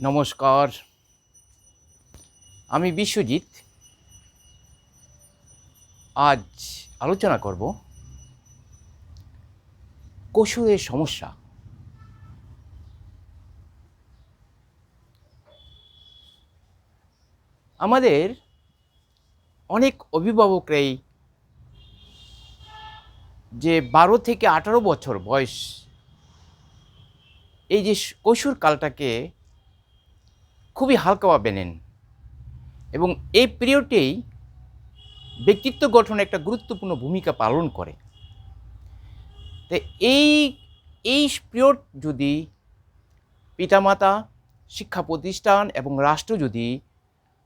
নমস্কার। আমি বিশ্বজিৎ। আজ আলোচনা করব কসুরের সমস্যা। আমাদের অনেক অভিভাবকরাই যে বারো থেকে আঠারো বছর বয়স, এই যে কৈশোর কালটাকে খুবই হালকাভাবে নেন। এবং এই পিরিয়ডেই ব্যক্তিত্ব গঠনে একটা গুরুত্বপূর্ণ ভূমিকা পালন করে। তো এই এই পিরিয়ড যদি পিতামাতা, শিক্ষা প্রতিষ্ঠান এবং রাষ্ট্র যদি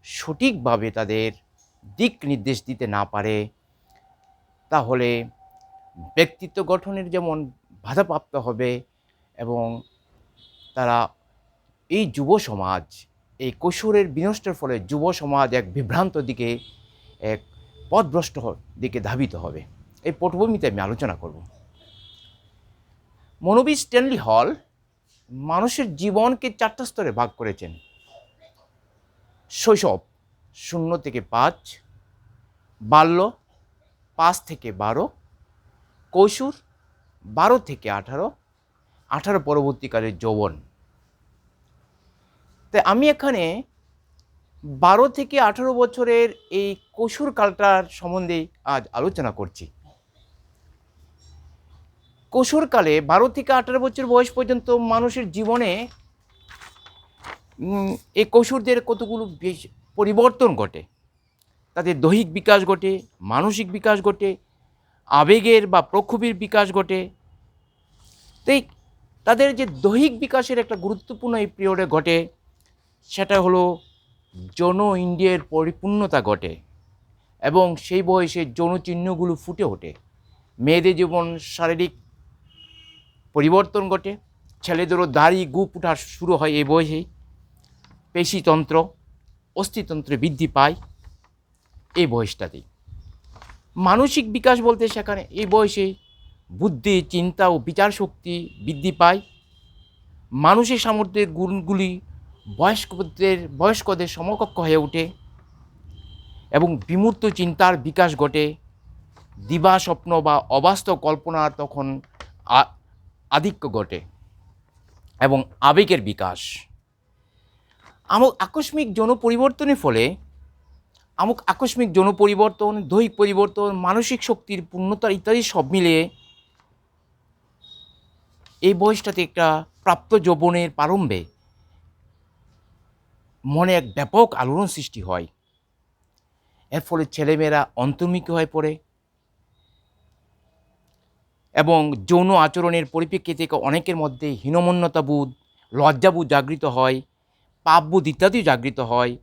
সঠিকভাবে তাদের দিক নির্দেশ দিতে না পারে, তাহলে ব্যক্তিত্ব গঠনের যেমন বাধাপ্রাপ্ত হবে এবং তারা এই যুব সমাজ এই কৈশোরের বিনষ্টের ফলে যুব সমাজ এক বিভ্রান্ত দিকে, এক পথভ্রষ্ট দিকে ধাবিত হবে। এই পটভূমিতে আমি আলোচনা করব। মনোবি স্ট্যানলি হল মানুষের জীবনকে চারটা স্তরে ভাগ করেছেন। শৈশব শূন্য থেকে পাঁচ, বাল্য পাঁচ থেকে বারো, কৈশোর বারো থেকে আঠারো আঠারো পরবর্তীকালে যৌবন। তাই আমি এখানে বারো থেকে আঠারো বছরের এই কৈশোর কালটার সম্বন্ধে আজ আলোচনা করছি। কৈশোরকালে বারো থেকে আঠারো বছর বয়স পর্যন্ত মানুষের জীবনে এই কৈশোরদের কতগুলো বেশ পরিবর্তন ঘটে। তাদের দৈহিক বিকাশ ঘটে, মানসিক বিকাশ ঘটে, আবেগের বা প্রক্ষোভের বিকাশ ঘটে। তাই তাদের যে দৈহিক বিকাশের একটা গুরুত্বপূর্ণ এই পিরিয়ডে ঘটে সেটা হলো যৌন ইন্ডিয়ার পরিপূর্ণতা ঘটে এবং সেই বয়সে যৌন চিহ্নগুলো ফুটে ওঠে। মেয়েদের জীবন শারীরিক পরিবর্তন ঘটে, ছেলেদেরও দাড়ি গুপ উঠা শুরু হয় এই বয়সেই। পেশিতন্ত্র, অস্থিতন্ত্রে বৃদ্ধি পায় এই বয়সটাতেই। মানসিক বিকাশ বলতে সেখানে এই বয়সে বুদ্ধি, চিন্তা ও বিচার শক্তি বৃদ্ধি পায়। মানুষের সামর্থ্যের গুণগুলি বয়স্কদের বয়স্কদের সমকক্ষ হয়ে ওঠে এবং বিমূর্ত চিন্তার বিকাশ ঘটে। দিবা স্বপ্ন বা অবাস্তব কল্পনার তখন আধিক্য ঘটে এবং আবেগের বিকাশ। আমক আকস্মিক যৌন পরিবর্তনের ফলে, আমক আকস্মিক যৌন পরিবর্তন দৈহিক পরিবর্তন, মানসিক শক্তির পূর্ণতা ইত্যাদি সব মিলিয়ে এই বয়সটাতে একটা প্রাপ্ত যৌবনের প্রারম্ভে মনে এক ব্যাপক আলোড়ন সৃষ্টি হয়। এর ফলে ছেলেমেয়েরা অন্তর্মুখী হয়ে পড়ে এবং যৌন আচরণের পরিপ্রেক্ষিতে অনেকের মধ্যে হীনমন্যতাবোধ লজ্জাবোধ জাগৃত হয়, পাপবোধ ইত্যাদিও জাগৃত হয়।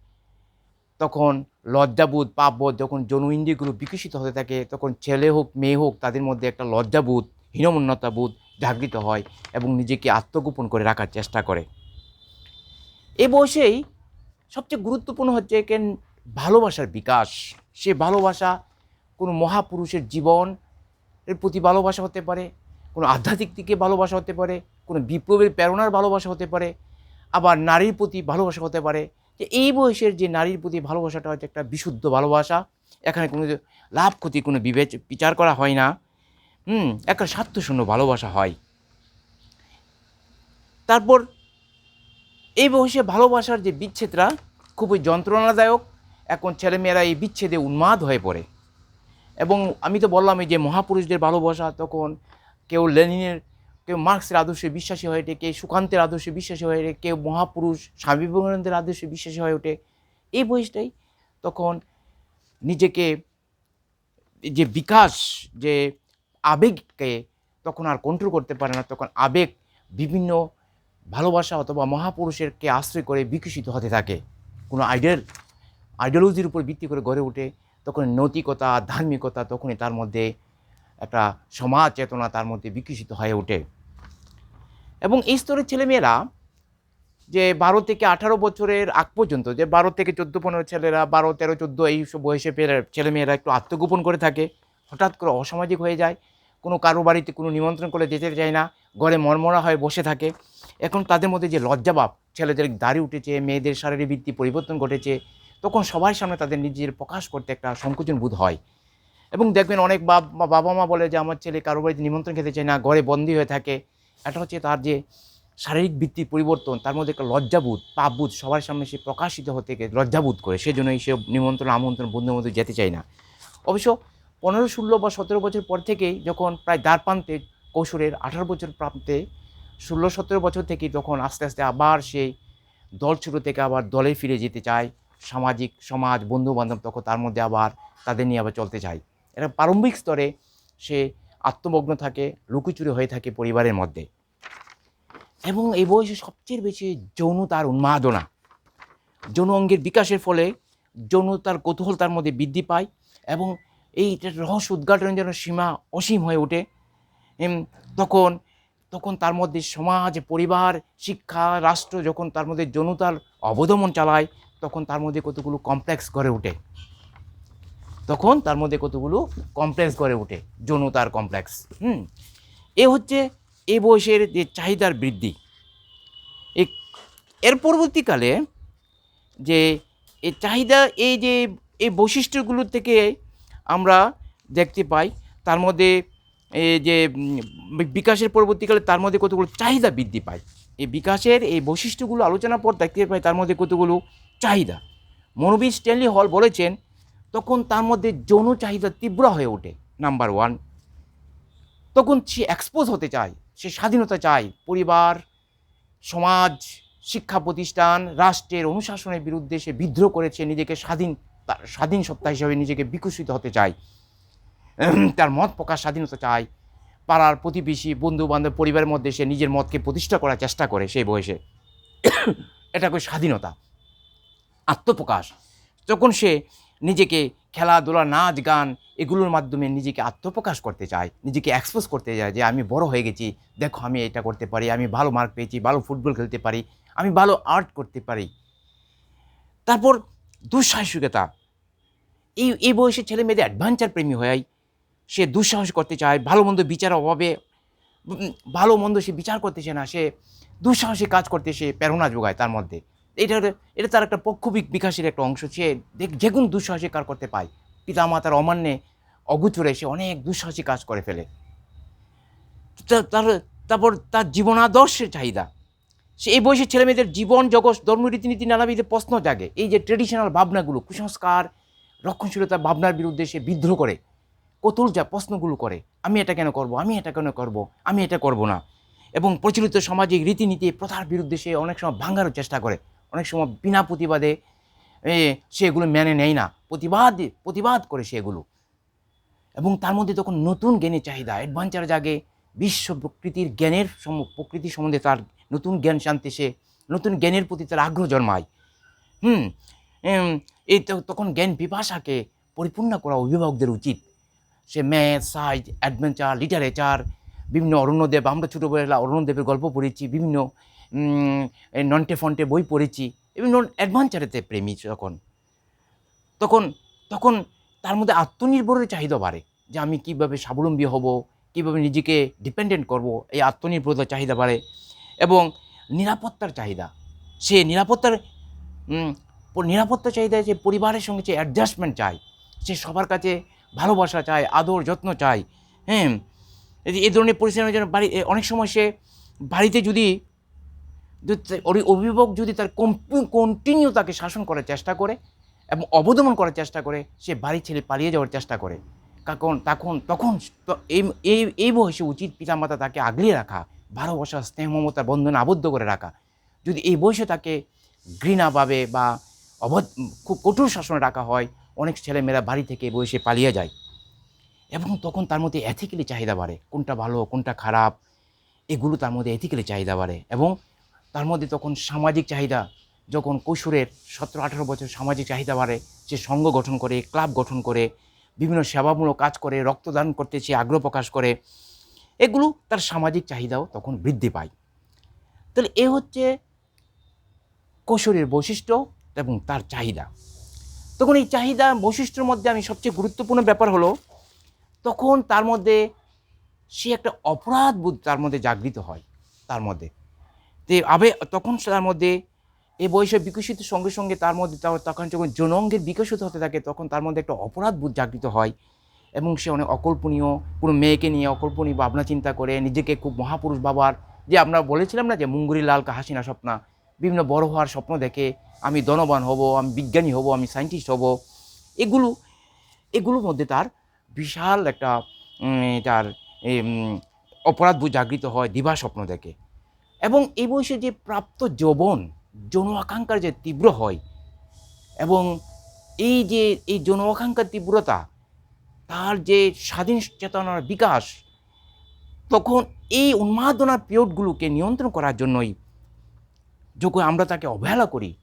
তখন লজ্জাবোধ, পাপবোধ যখন যৌন ইন্দ্রিয়গুলো বিকশিত হতে থাকে, তখন ছেলে হোক, মেয়ে হোক, তাদের মধ্যে একটা লজ্জাবোধ হীনমন্যতাবোধ জাগৃত হয় এবং নিজেকে আত্মগোপন করে রাখার চেষ্টা করে। এ বয়সেই সবচেয়ে গুরুত্বপূর্ণ হচ্ছে কেন ভালোবাসার বিকাশ। সে ভালোবাসা কোনো মহাপুরুষের জীবন এর প্রতি ভালোবাসা হতে পারে, কোনো আধ্যাত্মিক দিকে ভালোবাসা হতে পারে, কোনো বিপ্লবের প্রেরণার ভালোবাসা হতে পারে, আবার নারীর প্রতি ভালোবাসা হতে পারে। যে এই বয়সের যে নারীর প্রতি ভালোবাসাটা হচ্ছে একটা বিশুদ্ধ ভালোবাসা। এখানে কোনো লাভ ক্ষতি কোনো বিবেচ বিচার করা হয় না। হুম, একটা স্বার্থশূন্য ভালোবাসা হয়। তারপর এই বয়সে ভালোবাসার যে বিচ্ছেদরা খুবই যন্ত্রণাদায়ক। এখন ছেলেমেয়েরা এই বিচ্ছেদে উন্মাদ হয়ে পড়ে। এবং আমি তো বললামই যে মহাপুরুষদের ভালোবাসা, তখন কেউ লেনিনের, কেউ মার্ক্সের আদর্শে বিশ্বাসী হয়ে ওঠে, কেউ সুকান্তের আদর্শে বিশ্বাসী হয়ে ওঠে, কেউ মহাপুরুষ স্বামী বিবেকানন্দের আদর্শে বিশ্বাসী হয়ে ওঠে। এই বয়সটাই তখন নিজেকে যে বিকাশ, যে আবেগকে তখন আর কন্ট্রোল করতে পারে না। তখন আবেগ বিভিন্ন ভালোবাসা অথবা মহাপুরুষেরকে আশ্রয় করে বিকশিত হতে থাকে। কোনো আইডিয়াল আইডিওলজির উপর ভিত্তি করে গড়ে ওঠে তখন নৈতিকতা, ধার্মিকতা তখনই তার মধ্যে একটা সমাজ চেতনা তার মধ্যে বিকশিত হয়ে ওঠে। এবং এই স্তরের ছেলেমেয়েরা যে বারো থেকে আঠারো বছরের আগ পর্যন্ত, যে বারো থেকে চোদ্দ, পনেরো ছেলেরা, বারো, তেরো, চোদ্দ এই সব বয়সে ছেলেমেয়েরা একটু আত্মগোপন করে থাকে। হঠাৎ করে অসামাজিক হয়ে যায়। কোনো কারও বাড়িতে কোনো নিমন্ত্রণ করে যেতে চায় না। ঘরে মরমরা হয়ে বসে থাকে। এখন তাদের মধ্যে যে লজ্জাভাব ছেলেদের দাড়ি উঠেছে, মেয়েদের শারীরিক বৃত্তি পরিবর্তন ঘটেছে, তখন সবার সামনে তাদের নিজের প্রকাশ করতে একটা সংকোচন বোধ হয়। এবং দেখবেন অনেক বাবা মা বলে যে, আমার ছেলে কারও বাড়িতে নিমন্ত্রণ খেতে চায় না, ঘরে বন্দি হয়ে থাকে। এটা হচ্ছে তার যে শারীরিক বৃত্তির পরিবর্তন, তার মধ্যে একটা লজ্জাবোধ পাপবোধ সবার সামনে সে প্রকাশিত হতে গিয়ে লজ্জাবোধ করে। সেজন্যই সে নিমন্ত্রণ, আমন্ত্রণ বন্ধুর মধ্যে যেতে চায় না। অবশ্য পনেরো, ষোলো বা সতেরো বছর পর থেকেই যখন প্রায় দ্বার প্রান্তে কৈশোরের আঠারো বছর প্রান্তে ষোলো, সতেরো বছর থেকে তখন আস্তে আস্তে আবার সেই দল ছোটো থেকে আবার দলে ফিরে যেতে চায়, সামাজিক সমাজ বন্ধু বান্ধব তখন তার মধ্যে আবার তাদের নিয়ে আবার চলতে চায়। এটা প্রারম্ভিক স্তরে সে আত্মমগ্ন থাকে, লুকোচুরি হয়ে থাকে পরিবারের মধ্যে। এবং এই বয়সে সবচেয়ে বেশি যৌনতার উন্মাদনা। যৌন অঙ্গের বিকাশের ফলে যৌনতার কৌতূহল তার মধ্যে বৃদ্ধি পায় এবং এই রহস্য উদ্ঘাটনের জন্য সীমা অসীম হয়ে ওঠে। তখন তখন তার মধ্যে সমাজ, পরিবার, শিক্ষা, রাষ্ট্র যখন তার মধ্যে যৌনতার অবদমন চালায়, তখন তার মধ্যে কতগুলো কমপ্লেক্স গড়ে ওঠে। তখন তার মধ্যে কতগুলো কমপ্লেক্স গড়ে ওঠে যৌনতার কমপ্লেক্স হুম? এ হচ্ছে এই বয়সের যে চাহিদার বৃদ্ধি। এ- এর পরবর্তীকালে যে এই চাহিদা, এই যে এই বৈশিষ্ট্যগুলো থেকে আমরা দেখতে পাই, তার মধ্যে যে বিকাশের পরবর্তীকালে তার মধ্যে কতগুলো চাহিদা বৃদ্ধি পায়? এই বিকাশের এই বৈশিষ্ট্যগুলো আলোচনার পর দেখতে পাই তার মধ্যে কতগুলো চাহিদা। মনোবিদ স্ট্যানলি হল বলেছেন, তখন তার মধ্যে যৌন চাহিদা তীব্র হয়ে ওঠে, নাম্বার ওয়ান। তখন সে এক্সপোজ হতে চায়, সে স্বাধীনতা চায়, পরিবার, সমাজ, শিক্ষা প্রতিষ্ঠান, রাষ্ট্রের অনুশাসনের বিরুদ্ধে সে বিদ্রোহ করেছে, নিজেকে স্বাধীন স্বাধীন সত্তা হিসেবে নিজেকে বিকশিত হতে চায়। তার মত প্রকাশ স্বাধীনতা চায় পাড়ার প্রতিবেশী বন্ধু বান্ধব পরিবারের মধ্যে সে নিজের মতকে প্রতিষ্ঠা করার চেষ্টা করে সেই বয়সে। এটা করে স্বাধীনতা। আত্মপ্রকাশ। যখন সে নিজেকে খেলাধুলা, নাচ, গান এগুলোর মাধ্যমে নিজেকে আত্মপ্রকাশ করতে চায়, নিজেকে এক্সপোজ করতে চায় যে আমি বড় হয়ে গেছি, দেখো আমি এটা করতে পারি, আমি ভালো মার্ক পেয়েছি, ভালো ফুটবল খেলতে পারি, আমি ভালো আর্ট করতে পারি। তারপর দুঃসাহসিকতা। এই এই বয়সে ছেলে মেয়েদের অ্যাডভেঞ্চার প্রেমী হয় সে দুঃসাহস করতে চায়, ভালো মন্দ বিচার অভাবে ভালো মন্দ সে বিচার করতেছে না, সে দুঃসাহসী কাজ করতে সে প্রেরণা যোগায় তার মধ্যে। এটা এটা তার একটা পক্ষবিক বিকাশের একটা অংশ। সে যে কোনো দুঃসাহসী কাজ করতে পায়। পিতামাতার অমান্যে অগুচরে সে অনেক দুঃসাহসী কাজ করে ফেলে। তার তারপর তার জীবনাদর্শের চাহিদা। সে এই বয়সের ছেলেমেয়েদের জীবন, জগৎ, ধর্ম, রীতিনীতি নানাবিধ প্রশ্ন জাগে। এই যে ট্রেডিশনাল ভাবনাগুলো, কুসংস্কার রক্ষণশীলতার ভাবনার বিরুদ্ধে সে বিদ্রোহ করে। কতুল যা প্রশ্নগুলো করে আমি এটা কেন করব আমি এটা কেন করব আমি এটা করব না। এবং প্রচলিত সামাজিক রীতিনীতি প্রথার বিরুদ্ধে সে অনেক সময় ভাঙারও চেষ্টা করে। অনেক সময় বিনা প্রতিবাদে এ, সে এগুলো মেনে নেয় না। প্রতিবাদ প্রতিবাদ করে সেগুলো এবং তার মধ্যে তখন নতুন জ্ঞানের চাহিদা অ্যাডভেঞ্চার জাগে বিশ্ব প্রকৃতির জ্ঞানের সম- প্রকৃতি সম্বন্ধে তার নতুন জ্ঞান জানতে সে নতুন জ্ঞানের প্রতি তার আগ্রহ জন্মায়। হুম এই তখন জ্ঞান পিপাসাকে পরিপূর্ণ করা অভিভাবকদের উচিত। সে ম্যাথ সাইজ অ্যাডভেঞ্চার লিটারেচার বিভিন্ন অরণ্যদেব আমরা ছোটোবেলা অরণ্যদেবের গল্প পড়েছি, বিভিন্ন নন্টে ফন্টে বই পড়েছি, বিভিন্ন অ্যাডভেঞ্চারেতে প্রেমী যখন, তখন তখন তার মধ্যে আত্মনির্ভরের চাহিদা বাড়ে যে আমি কীভাবে স্বাবলম্বী হব, কীভাবে নিজেকে ডিপেন্ডেন্ট করব, এই আত্মনির্ভরতার চাহিদা বাড়ে এবং নিরাপত্তার চাহিদা, সে নিরাপত্তার নিরাপত্তা চাহিদা যে পরিবারের সঙ্গে যে অ্যাডজাস্টমেন্ট চায়, সে সবার কাছে ভালোবাসা চায় আদর, যত্ন চায় হ্যাঁ? এই ধরনের পরিস্থিতির জন্য বাড়ি অনেক সময় সে বাড়িতে যদি অভিভাবক যদি তার কন্টিনিউ তাকে শাসন করার চেষ্টা করে এবং অবদমন করার চেষ্টা করে, সে বাড়ি ছেড়ে পালিয়ে যাওয়ার চেষ্টা করে। কারণ তখন তখন এই এই এই বয়সে উচিত পিতামাতা তাকে আগলে রাখা, ভালোবাসা, স্নেহ মমতার বন্ধনে আবদ্ধ করে রাখা। যদি এই বয়সে তাকে ঘৃণাভাবে বা অবধ খুব কঠোর শাসনে রাখা হয় অনেক ছেলেমেয়েরা বাড়ি থেকে বয়সে পালিয়ে যায়। এবং তখন তার মধ্যে এথিক্যালি চাহিদা বাড়ে। কোনটা ভালো, কোনটা খারাপ, এগুলো তার মধ্যে এথিক্যালি চাহিদা বাড়ে। এবং তার মধ্যে তখন সামাজিক চাহিদা, যখন কৈশোরের সতেরো আঠেরো বছর সামাজিক চাহিদা বাড়ে, সে সঙ্গ গঠন করে, ক্লাব গঠন করে, বিভিন্ন সেবামূলক কাজ করে, রক্তদান করতে সে আগ্রহ প্রকাশ করে, এগুলো তার সামাজিক চাহিদাও তখন বৃদ্ধি পায়। তাহলে এ হচ্ছে কৈশোরের বৈশিষ্ট্য এবং তার চাহিদা। তখন এই চাহিদা বৈশিষ্ট্যের মধ্যে আমি সবচেয়ে গুরুত্বপূর্ণ ব্যাপার হলো, তখন তার মধ্যে সে একটা অপরাধ বোধ তার মধ্যে জাগৃত হয়, তার মধ্যে। তে আবে, তখন তার মধ্যে এই বয়সে বিকশিত সঙ্গে সঙ্গে তার মধ্যে তখন যখন যৌনাঙ্গের বিকশিত হতে থাকে, তখন তার মধ্যে একটা অপরাধ বোধ জাগৃত হয় এবং সে অনেক অকল্পনীয়, কোনো মেয়েকে নিয়ে অকল্পনীয় ভাবনা চিন্তা করে, নিজেকে খুব মহাপুরুষ বাবার যে আমরা বলেছিলাম না যে মুঙ্গুরি লাল হাসিনা স্বপ্না বিভিন্ন বড় হওয়ার স্বপ্ন দেখে আমি ধনবান হব, আমি বিজ্ঞানী হব, আমি সায়েন্টিস্ট হব। এগুলো, এগুলোর মধ্যে তার বিশাল একটা তার অপরাধবোধ জাগৃত হয়, দিবা স্বপ্ন দেখে। এবং এই বয়সে যে প্রাপ্ত যৌবন, যৌন আকাঙ্ক্ষার যে তীব্র হয়, এবং এই যে, এই যৌন আকাঙ্ক্ষার তীব্রতা, তার যে স্বাধীন চেতনার বিকাশ, তখন এই উন্মাদনার পিরিয়ডগুলোকে নিয়ন্ত্রণ করার জন্যই যখন আমরা তাকে অবহেলা করি,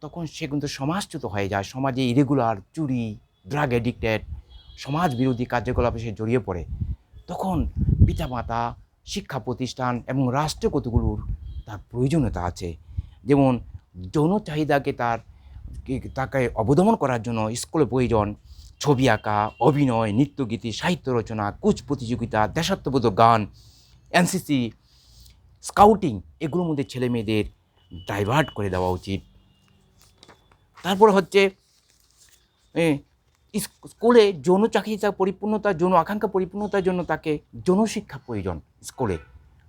তখন সে কিন্তু সমাজচ্যুত হয়ে যায়। সমাজে ইরেগুলার চুরি ড্রাগ এডিক্টেড সমাজ বিরোধী কার্যকলাপে সে জড়িয়ে পড়ে। তখন পিতামাতা, শিক্ষা প্রতিষ্ঠান এবং রাষ্ট্র কতগুলোর তার প্রয়োজনীয়তা আছে? যেমন যৌন চাহিদাকে তার তাকে অবদমন করার জন্য স্কুলে প্রয়োজন ছবি আঁকা, অভিনয়, নৃত্যগীতি, সাহিত্য রচনা, কুচ প্রতিযোগিতা, দেশাত্মবোধক গান, এনসিসি, স্কাউটিং, এগুলোর মধ্যে ছেলে মেয়েদের ডাইভার্ট করে দেওয়া উচিত। তারপর হচ্ছে স্কুলে যৌন চাকরিতা পরিপূর্ণতা, যৌন আকাঙ্ক্ষা পরিপূর্ণতার জন্য তাকে যৌন শিক্ষা প্রয়োজন স্কুলে।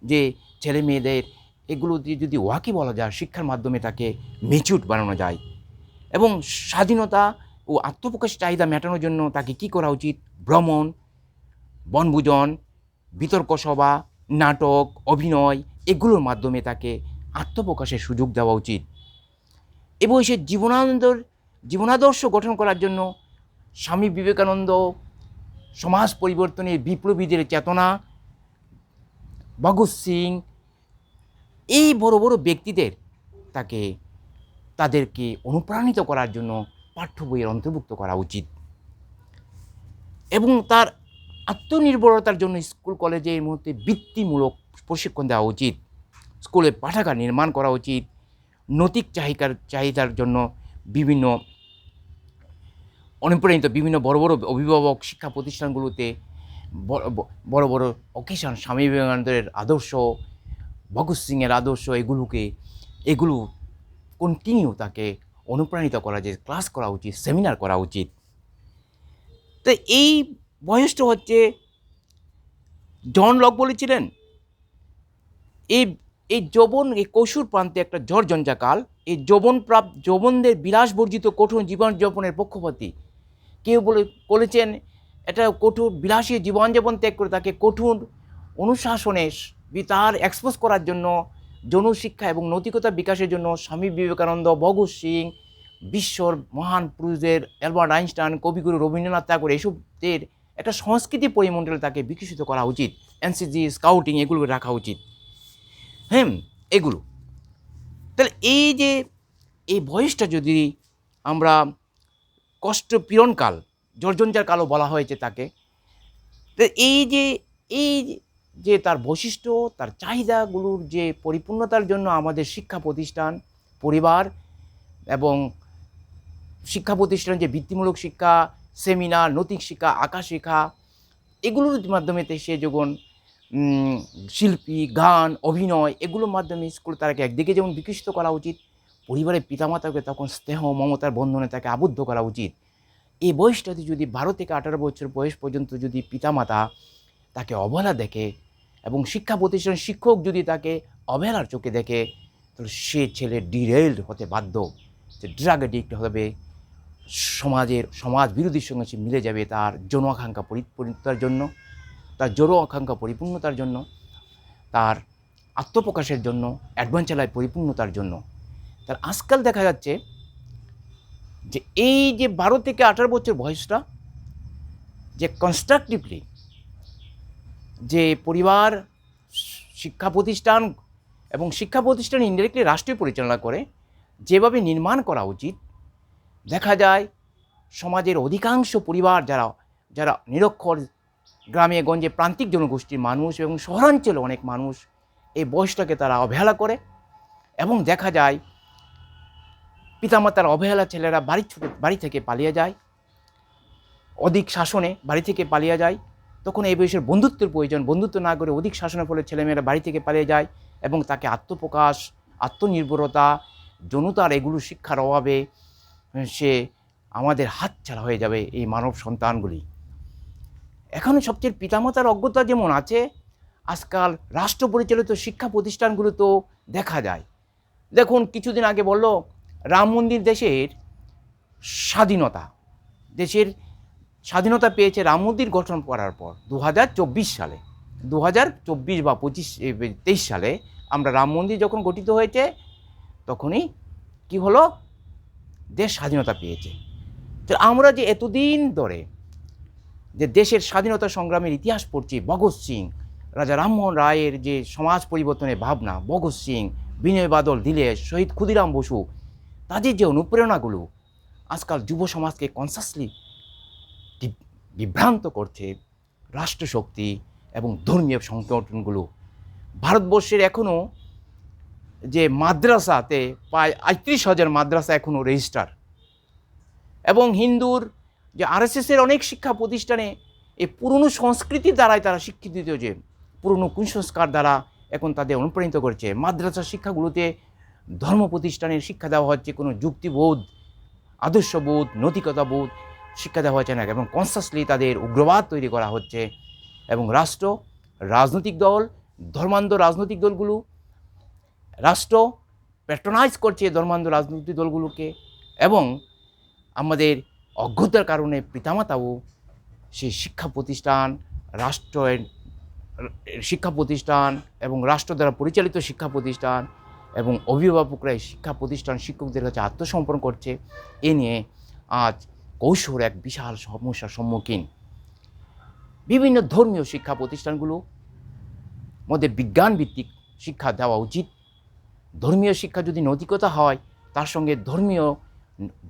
যে ছেলে মেয়েদের এগুলো দিয়ে যদি ওয়াকি বলা যায়, শিক্ষার মাধ্যমে তাকে মেচুর বানানো যায়। এবং স্বাধীনতা ও আত্মপ্রকাশ চাহিদা মেটানোর জন্য তাকে কি করা উচিত? ভ্রমণ, বনভোজন, বিতর্ক সভা, নাটক, অভিনয়, এগুলোর মাধ্যমে তাকে আত্মপ্রকাশের সুযোগ দেওয়া উচিত। এবং সে জীবনানন্দর, জীবনাদর্শ গঠন করার জন্য স্বামী বিবেকানন্দ সমাজ পরিবর্তনের বিপ্লবীদের চেতনা, ভগৎ সিং, এই বড় বড় ব্যক্তিদের তাকে, তাদেরকে অনুপ্রাণিত করার জন্য পাঠ্য বইয়ের অন্তর্ভুক্ত করা উচিত। এবং তার আত্মনির্ভরতার জন্য স্কুল, কলেজে এই বৃত্তিমূলক প্রশিক্ষণ দেওয়া উচিত। স্কুলে পাঠাগার নির্মাণ করা উচিত, নৈতিক চাহিদার চাহিদার জন্য বিভিন্ন অনুপ্রাণিত বিভিন্ন বড় বড় অভিভাবক শিক্ষা প্রতিষ্ঠানগুলোতে বড় বড় অকেশন স্বামী বিবেকানন্দের আদর্শ, ভগৎ সিংয়ের আদর্শ এগুলোকে, এগুলো কন্টিনিউ তাকে অনুপ্রাণিত করা যে ক্লাস করা উচিত সেমিনার করা উচিত। তো এই বয়সটা হচ্ছে, জন লক বলেছিলেন? এই এই যৌবন, এই কৈশোর প্রান্তে একটা ঝড় কাল এই যৌবন প্রাপ্ত যৌবনদের বিলাস বর্জিত কঠোর জীবনযাপনের পক্ষপাতী। কেউ বলে, বলেছেন এটা কঠোর বিলাসী জীবনযাপন ত্যাগ করে তাকে কঠোর অনুশাসনে তার এক্সপোজ করার জন্য, যৌন শিক্ষা এবং নৈতিকতা বিকাশের জন্য স্বামী বিবেকানন্দ, ভগৎ সিং, বিশ্বর মহান পুরুষদের অ্যালবার্ট আইনস্টাইন, কবিগুরু রবীন্দ্রনাথ ঠাকুর এসবদের একটা সংস্কৃতি পরিমণ্ডলে তাকে বিকশিত করা উচিত। এনসিজি, স্কাউটিং এগুলো রাখা উচিত। হ্যাঁ এগুলো। তাহলে এই যে, এই বয়সটা যদি আমরা কষ্ট পীড়নকাল জর্জঞ্জার কালও বলা হয়েছে তাকে, তো এই যে এই যে তার বৈশিষ্ট্য, তার চাহিদাগুলোর যে পরিপূর্ণতার জন্য আমাদের শিক্ষা প্রতিষ্ঠান, পরিবার এবং শিক্ষা প্রতিষ্ঠান যে বৃত্তিমূলক শিক্ষা, সেমিনার, নৈতিক শিক্ষা, আঁকা শেখা এগুলোর মাধ্যমেতে সে যখন শিল্পী, গান, অভিনয় এগুলোর মাধ্যমে স্কুল তাকে একদিকে যেমন বিকশিত করা উচিত, পরিবারের পিতামাতাকে তখন স্নেহ, মমতার বন্ধনে তাকে আবদ্ধ করা উচিত। এই বয়সটাতে যদি বারো থেকে আঠারো বছর বয়স পর্যন্ত যদি পিতামাতা তাকে অবহেলা দেখে এবং শিক্ষা প্রতিষ্ঠানের শিক্ষক যদি তাকে অবহেলার চোখে দেখে, তাহলে সে ছেলে ডিরেলড হতে বাধ্য সে ড্রাগ এডিক্ট হবে, সমাজের, সমাজ বিরোধীর সঙ্গে সে মিলে যাবে তার যৌন আকাঙ্ক্ষা পরিপূর্ণতার জন্য। তার জড়ো আকাঙ্ক্ষা পরিপূর্ণতার জন্য, তার আত্মপ্রকাশের জন্য অ্যাডভেঞ্চার পরিপূর্ণতার জন্য। তার আজকাল দেখা যাচ্ছে যে এই যে বারো থেকে আঠারো বছর বয়সটা, যে কনস্ট্রাকটিভলি যে পরিবার, শিক্ষা প্রতিষ্ঠান এবং শিক্ষা প্রতিষ্ঠান ইনডাইরেক্টলি রাষ্ট্রীয় পরিচালনা করে, যেভাবে নির্মাণ করা উচিত, দেখা যায় সমাজের অধিকাংশ পরিবার যারা যারা নিরক্ষর গ্রামে, গঞ্জে প্রান্তিক জনগোষ্ঠীর মানুষ এবং শহরাঞ্চলে অনেক মানুষ এই বয়সটাকে তারা অবহেলা করে এবং দেখা যায় পিতামাতার অবহেলা ছেলেরা বাড়ি ছুটে, বাড়ি থেকে পালিয়ে যায়। অধিক শাসনে বাড়ি থেকে পালিয়ে যায়। তখন এই বয়সের বন্ধুত্বের প্রয়োজন। বন্ধুত্ব না করে অধিক শাসনের ফলে ছেলেমেয়েরা বাড়ি থেকে পালিয়ে যায় এবং তাকে আত্মপ্রকাশ, আত্মনির্ভরতা, জনতার এগুলো শিক্ষার অভাবে সে আমাদের হাতছাড়া হয়ে যাবে এই মানব সন্তানগুলি। এখনও সবচেয়ে পিতামাতার অজ্ঞতা যেমন আছে, আজকাল রাষ্ট্র পরিচালিত শিক্ষা প্রতিষ্ঠানগুলোতেও দেখা যায়। দেখুন, কিছুদিন আগে বলল, রাম মন্দির দেশের স্বাধীনতা দেশের স্বাধীনতা পেয়েছে রাম মন্দির গঠন করার পর দু হাজার চব্বিশ সালে দু বা পঁচিশ তেইশ সালে আমরা রাম মন্দির যখন গঠিত হয়েছে, তখনই কি হলো? দেশ স্বাধীনতা পেয়েছে। তো আমরা যে এতদিন ধরে যে দেশের স্বাধীনতা সংগ্রামের ইতিহাস পড়ছি, ভগৎ সিং। রাজা রামমোহন রায়ের যে সমাজ পরিবর্তনের ভাবনা, ভগৎ সিং, বিনয় বাদল, দিলেশ, শহীদ ক্ষুদিরাম বসু, তাদের যে অনুপ্রেরণাগুলো আজকাল যুব সমাজকে কনসাসলি বিভ্রান্ত করছে রাষ্ট্রশক্তি এবং ধর্মীয় সংগঠনগুলো। ভারতবর্ষের এখনও যে মাদ্রাসাতে প্রায় আটত্রিশ হাজার মাদ্রাসা এখনও রেজিস্টার এবং হিন্দুর যে আরএসএসের অনেক শিক্ষা প্রতিষ্ঠানে এই পুরনো সংস্কৃতির দ্বারাই তারা শিক্ষিত যে পুরনো কুসংস্কার দ্বারা এখন তাদের অনুপ্রাণিত করছে। মাদ্রাসা শিক্ষাগুলোতে ধর্ম প্রতিষ্ঠানের শিক্ষা দেওয়া হচ্ছে, কোনো যুক্তিবোধ, আদর্শবোধ, নৈতিকতাবোধ শিক্ষা দেওয়া হচ্ছে না। এবং কনসাসলি তাদের উগ্রবাদ তৈরি করা হচ্ছে। এবং রাষ্ট্র, রাজনৈতিক দল, ধর্মান্ধ রাজনৈতিক দলগুলো, রাষ্ট্র প্যাট্রোনাইজ করছে ধর্মান্ধ রাজনৈতিক দলগুলোকে। এবং আমাদের অজ্ঞতার কারণে পিতামাতাও সেই শিক্ষা প্রতিষ্ঠান, রাষ্ট্রের, শিক্ষা প্রতিষ্ঠান এবং রাষ্ট্র দ্বারা পরিচালিত শিক্ষা প্রতিষ্ঠান এবং অভিভাবকরা এই শিক্ষা প্রতিষ্ঠান শিক্ষকদের কাছে আত্মসমর্পণ করছে। এ নিয়ে আজ কৌশল এক বিশাল সমস্যার সম্মুখীন। বিভিন্ন ধর্মীয় শিক্ষা প্রতিষ্ঠানগুলো মধ্যে বিজ্ঞান ভিত্তিক শিক্ষা দেওয়া উচিত। ধর্মীয় শিক্ষা যদি নৈতিকতা হয়, তার সঙ্গে ধর্মীয়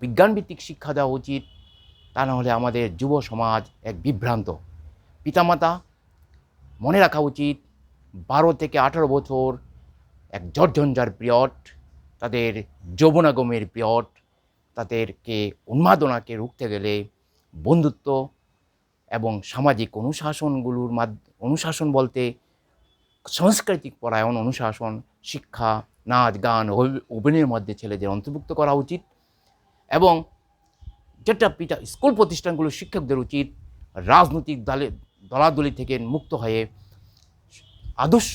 বিজ্ঞানভিত্তিক শিক্ষা দেওয়া উচিত। তা নাহলে আমাদের যুব সমাজ এক বিভ্রান্ত। পিতামাতা, মনে রাখা উচিত, বারো থেকে আঠারো বছর এক জর্ঝঞ্ঝার পিরিয়ড, তাদের যৌবনাগমের পিরিয়ড, তাদেরকে উন্মাদনাকে রুখতে গেলে বন্ধুত্ব এবং সামাজিক অনুশাসনগুলোর মাধ্য অনুশাসন বলতে সাংস্কৃতিক পরায়ণ অনুশাসন, শিক্ষা, নাচ, গান, অভি- অভিনয়ের মধ্যে ছেলেদের অন্তর্ভুক্ত করা উচিত এবং যেটা পিতা স্কুল প্রতিষ্ঠানগুলো শিক্ষকদের উচিত রাজনৈতিক দলে, দলাদলি থেকে মুক্ত হয়ে আদর্শ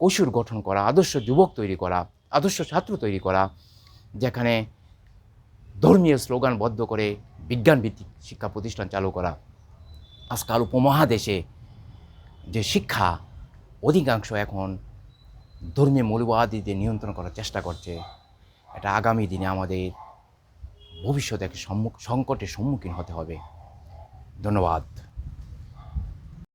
কৈশোর গঠন করা, আদর্শ যুবক তৈরি করা, আদর্শ ছাত্র তৈরি করা, যেখানে ধর্মীয় স্লোগানবদ্ধ করে বিজ্ঞানভিত্তিক শিক্ষা প্রতিষ্ঠান চালু করা। আজকাল উপমহাদেশে যে শিক্ষা অধিকাংশ এখন ধর্মীয় মৌলবাদীদের নিয়ন্ত্রণ করার চেষ্টা করছে, এটা আগামী দিনে আমাদের ভবিষ্যতে এক সংকটের সম্মুখীন হতে হবে। ধন্যবাদ।